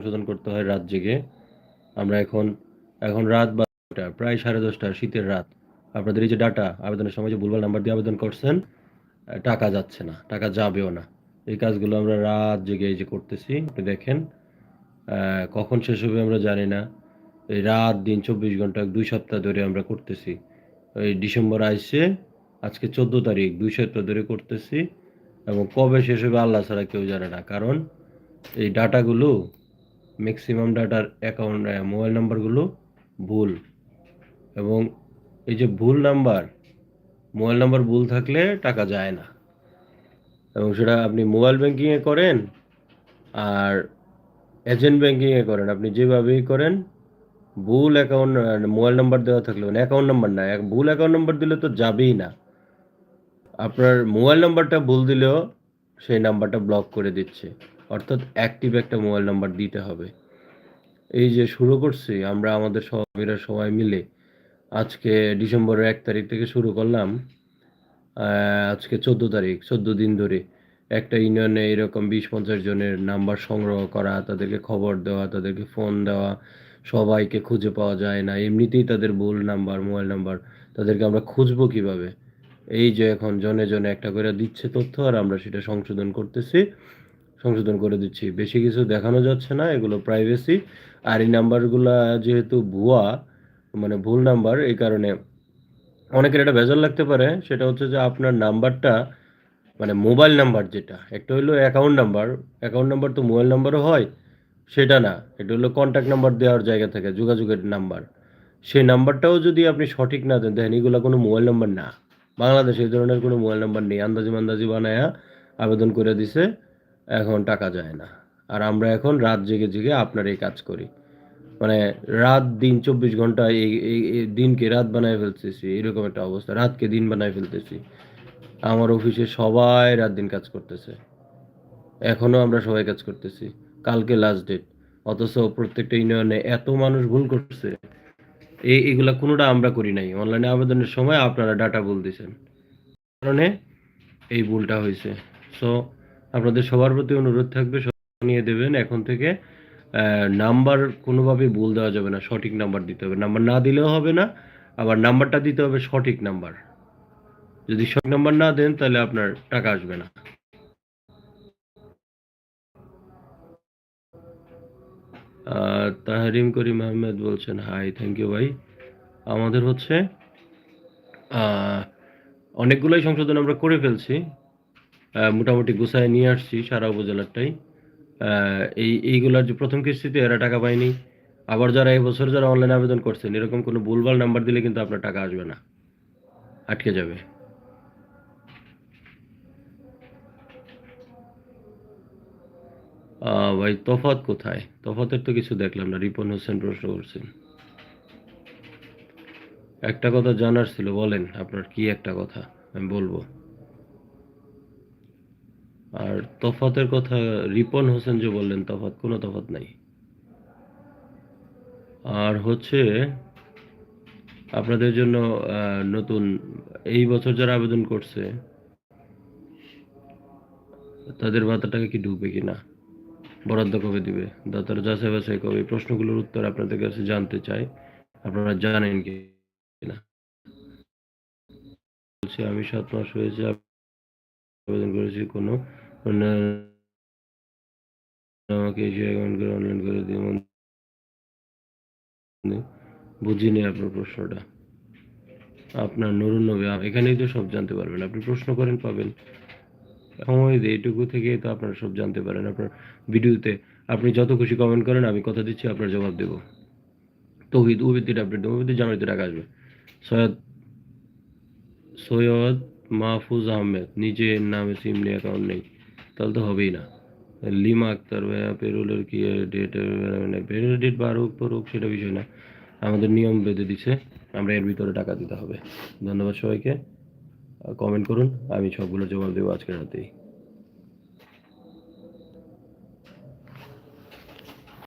সংশোধন করতে হয় রাত জেগে। আমরা এখন এখন রাত বারোটা, প্রায় সাড়ে দশটা, শীতের রাত। আপনাদের এই যে ডাটা, আবেদনের সময় যে ভুলভাল নাম্বার দিয়ে আবেদন করছেন টাকা যাচ্ছে না, টাকা যাবেও না। এই কাজগুলো আমরা রাত জেগে এই যে করতেছি, আপনি দেখেন কখন শেষ হবে আমরা জানি না। এই রাত দিন চব্বিশ ঘণ্টা, দুই সপ্তাহ ধরে আমরা করতেছি। এই ডিসেম্বর আসছে আজকে চোদ্দ তারিখ, দুই সপ্তাহ ধরে করতেছি। এবং কবে শেষ হবে আল্লাহ ছাড়া কেউ জানে না। কারণ এই ডাটাগুলো ম্যাক্সিমাম ডাটার অ্যাকাউন্ট মোবাইল নাম্বারগুলো ভুল। এবং এই যে ভুল নাম্বার মোবাইল নাম্বার ভুল থাকলে টাকা যায় না। এবং সেটা আপনি মোবাইল ব্যাঙ্কিংয়ে করেন আর এজেন্ট ব্যাঙ্কিংয়ে করেন। আপনি যেভাবেই করেন, ভুল অ্যাকাউন্ট মোবাইল নাম্বার দেওয়া থাকলে মানে অ্যাকাউন্ট নাম্বার না ভুল অ্যাকাউন্ট নাম্বার দিলে তো যাবেই না। আপনার মোবাইল নাম্বারটা ভুল দিলেও সেই নাম্বারটা ব্লক করে দিচ্ছে। অর্থাৎ অ্যাক্টিভ একটা মোবাইল নাম্বার দিতে হবে। এই যে শুরু করছি, আমরা আমাদের সবাইরা সবাই মিলে আজকে ডিসেম্বরের এক তারিখ থেকে শুরু করলাম। আজকে চোদ্দ তারিখ, চোদ্দ দিন ধরে একটা ইউনিয়নে এরকম বিশ পঞ্চাশ জনের নাম্বার সংগ্রহ করা, তাদেরকে খবর দেওয়া, তাদেরকে ফোন দেওয়া, সবাইকে খুঁজে পাওয়া যায় না। এমনিতেই তাদের ভুল নাম্বার মোবাইল নাম্বার তাদেরকে আমরা খুঁজবো কীভাবে? এই যে এখন জনে জনে একটা করে দিচ্ছে তথ্য আর আমরা সেটা সংশোধন করতেছি। সংশোধন করে দিচ্ছি। বেশি কিছু দেখানো যাচ্ছে না, এগুলো প্রাইভেসি আর এই নাম্বারগুলো যেহেতু ভুয়া মানে ভুল নাম্বার, এই কারণে অনেকের এটা ভেজাল লাগতে পারে। সেটা হচ্ছে যে আপনার নাম্বারটা মানে মোবাইল নাম্বার যেটা, একটা হলো অ্যাকাউন্ট নাম্বার। অ্যাকাউন্ট নাম্বার তো মোবাইল নাম্বারও হয়, সেটা না। এটা হলো কন্ট্যাক্ট নাম্বার দেওয়ার জায়গা থেকে, যোগাযোগের নাম্বার। সেই নাম্বারটাও যদি আপনি সঠিক না দেন, দেখেন এগুলো কোনো মোবাইল নাম্বার না। বাংলাদেশে এই ধরনের কোনো মোবাইল নাম্বার নেই। আন্দাজি মান্দাজি বানায়া আবেদন করে দিছে। এখন টাকা যায় না। আর আমরা এখন রাত জেগে জেগে আপনার এই কাজ করি। মানে রাত দিন চব্বিশ ঘণ্টা এই দিনকে রাত বানায় ফেলতেছি, এরকম একটা অবস্থা। রাতকে দিন বানায় ফেলতেছি। আমার অফিসে সবাই রাত দিন কাজ করতেছে। এখনও আমরা সবাই কাজ করতেছি। কালকে লাস্ট ডেট অথচ প্রত্যেকটা ইউনিয়নে এত মানুষ ভুল করছে। এই এগুলা কোনোটা আমরা করি নাই। অনলাইনে আবেদনের সময় আপনারা ডাটা ভুল দিছেন। কারণে এই ভুলটা হয়েছে। সো আপনাদের সবার প্রতি অনুরোধ থাকবে নিয়ে দেবেন। এখন থেকে নাম্বার কোনোভাবে ভুল দেওয়া যাবে না, সঠিক নাম্বার দিতে হবে। নাম্বার না দিলেও হবে না, আবার নাম্বারটা দিতে হবে সঠিক নাম্বার। যদি সঠিক নাম্বার না দেন, তাহলে আপনার টাকা আসবে না। তাহরিম করিম আহমেদ বলছেন হাই থ্যাংক ইউ ভাই। আমাদের হচ্ছে অনেকগুলোই সংশোধন আমরা করে ফেলছি। মোটামুটি গুছায় নিয়ে আসছি সারা উপজেলারটাই এই, এইগুলার যে প্রথম কিস্তিতে এরা টাকা পায়নি। আবার যারা এই বছর যারা অনলাইন আবেদন করছেন, এরকম কোনো ভুলভাল নাম্বার দিলে কিন্তু আপনার টাকা আসবে না। আটকে যাবে। ভাই, তফাৎ কোথায়? তফাতের তো কিছু দেখলাম না, রিপন হোসেন প্রশ্ন করছেন। একটা কথা জানার ছিল, বলেন আপনার কি একটা কথা, আমি বলব। আর তফাতের কথা রিপন হোসেন যে বললেন, তফাত, কোনো তফাত নাই। আর হচ্ছে, আপনাদের জন্য নতুন, এই বছর যারা আবেদন করছে, তাদের ভাতাটাকে কি ঢুকবে কিনা বরাদ্দ কবে দিবে? দাতারা যাচাই বাছাই কবে? প্রশ্নগুলোর উত্তর আপনাদের কাছে জানতে চাই। আপনারা জানেন কি না? বলছি, আমি সাত মাস হয়েছে আবেদন করেছি, কোনো আমাকে এসে অ্যাকাউন্ট করে অনলাইন করে দিয়ে বুঝিনি আপনার প্রশ্নটা। আপনার নুরুন নবী এখানেই তো সব জানতে পারবেন। আপনি প্রশ্ন করেন, পাবেন। সময় এইটুকু থেকে তো আপনারা সব জানতে পারেন। আপনার ভিডিওতে আপনি যত খুশি কমেন্ট করেন, আমি কথা দিচ্ছি, আপনার জবাব দেবো। তৌহিদ উবিদ্দির আপডেট দেবো জানুয়ারিতে টাকা আসবে। সৈয়দ সৈয়দ মাহফুজ আহমেদ নিজের নামে সিম নিয়ে অ্যাকাউন্ট নেই। তাহলে তো হবেই না। লিমা আক্তার ভাইয়া পেরোলের কি ডেট পেরোলের ডেট বাড়ুক পড়ুক সেটা বিষয় না। আমাদের নিয়ম বেঁধে দিছে, আমরা এর ভিতরে টাকা দিতে হবে। ধন্যবাদ সবাইকে। কমেন্ট করুন, আমি সবগুলো জবাব দেবো আজকে রাতেই।